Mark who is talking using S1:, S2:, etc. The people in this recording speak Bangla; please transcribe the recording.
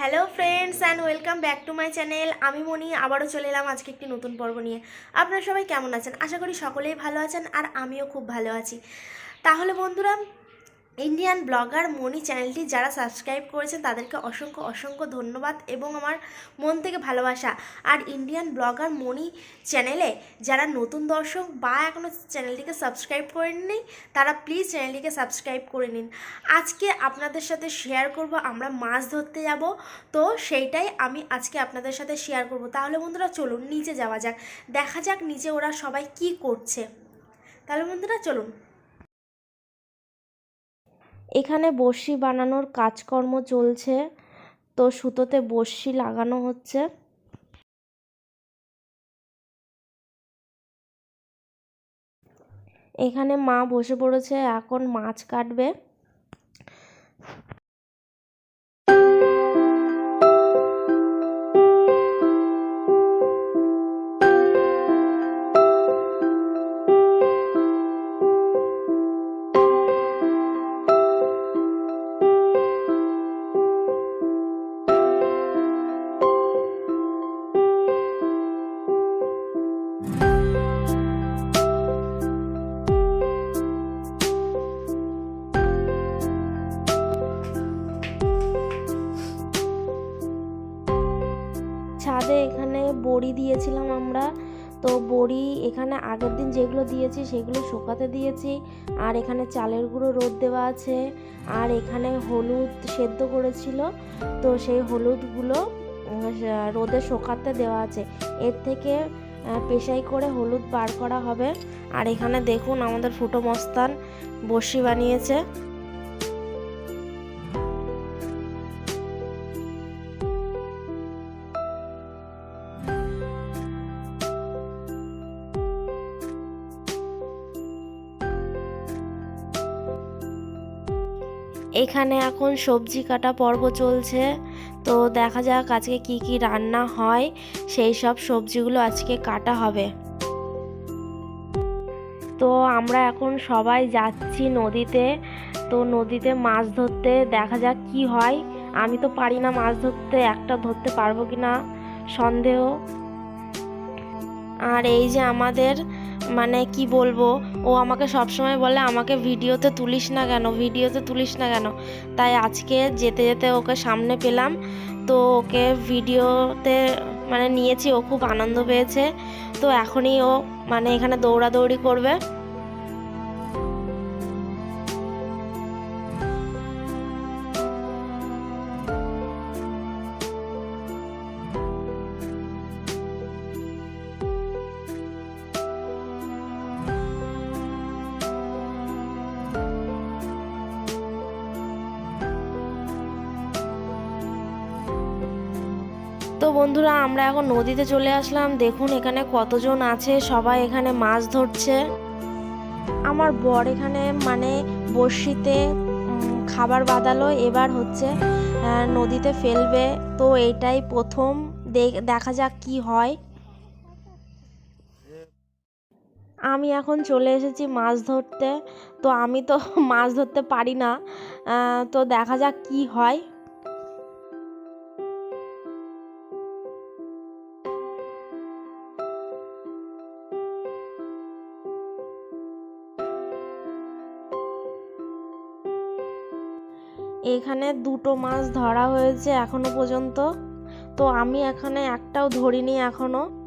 S1: Hello friends and welcome back to my channel আমি মনি, আবারও চলে এলাম আজকে একটি নতুন পর্ব নিয়ে। আপনারা সবাই কেমন আছেন? আশা করি সকলেই ভালো আছেন, আর আমিও খুব ভালো আছি। তাহলে বন্ধুরা ইন্ডিয়ান ব্লগার মনি চ্যানেলটি যারা সাবস্ক্রাইব করেছেন তাদেরকে অসংখ্য অসংখ্য ধন্যবাদ এবং আমার মন থেকে ভালোবাসা। আর ইন্ডিয়ান ব্লগার মনি চ্যানেলে যারা নতুন দর্শক বা এখনও চ্যানেলটিকে সাবস্ক্রাইব করেননি, তারা প্লিজ চ্যানেলটিকে সাবস্ক্রাইব করে নিন। আজকে আপনাদের সাথে শেয়ার করব, আমরা মাছ ধরতে যাব। তো সেইটাই আমি আজকে আপনাদের সাথে শেয়ার করব। তাহলে বন্ধুরা চলুন, নিচে যাওয়া যাক। দেখা যাক নিচে ওরা সবাই কি করছে। তাহলে বন্ধুরা চলুন। এখানে বড়শি বানানোর কাজকর্ম চলছে। তো সুতোতে বড়শি লাগানো হচ্ছে। এখানে মা বসে পড়েছে, এখন মাছ কাটবে। ছাদে এখানে বড়ি দিয়েছিলাম আমরা, তো বড়ি এখানে আগের দিন যেগুলো দিয়েছি সেগুলো শুকাতে দিয়েছি। আর এখানে চালের গুঁড়ো রোদ দেওয়া আছে। আর এখানে হলুদ সেদ্ধ করেছিল, তো সেই হলুদগুলো রোদে শোকাতে দেওয়া আছে। এর থেকে পেশাই করে হলুদ বার করা হবে। আর এখানে দেখুন আমাদের ফুটো মস্তান বড়শি বানিয়েছে। এখানে এখন সবজি কাটা পর্ব চলছে। তো দেখা যাক আজকে কি কি রান্না হয়। সেই সব সবজিগুলো আজকে কাটা হবে। তো আমরা এখন সবাই যাচ্ছি নদীতে। তো নদীতে মাছ ধরতে দেখা যাক কি হয়। আমি তো পারি না মাছ ধরতে, একটা ধরতে পারব কি না সন্দেহ। আর এই যে আমাদের মানে কি বলব, ও আমাকে সবসময় বলে, আমাকে ভিডিওতে তুলিস না কেন, ভিডিওতে তুলিস না কেন? তাই আজকে যেতে যেতে ওকে সামনে পেলাম। তো ওকে ভিডিওতে মানে নিয়েছি, ও খুব আনন্দ পেয়েছে। তো এখনই ও মানে এখানে দৌড়াদৌড়ি করবে। তো বন্ধুরা, আমরা এখন নদীতে চলে আসলাম। দেখুন এখানে কতজন আছে, সবাই এখানে মাছ ধরছে। আমার বর এখানে মানে বড়শিতে খাবার বাঁধালো। এবার হচ্ছে নদীতে ফেলবে। তো এটাই প্রথম। দেখা যাক কি হয়। আমি এখন চলে এসেছি মাছ ধরতে। তো আমি তো মাছ ধরতে পারি না। তো দেখা যাক কি হয়। এখানে দুটো মাছ ধরা হয়েছে এখনও পর্যন্ত। তো আমি এখানে একটাও ধরিনি
S2: এখনও।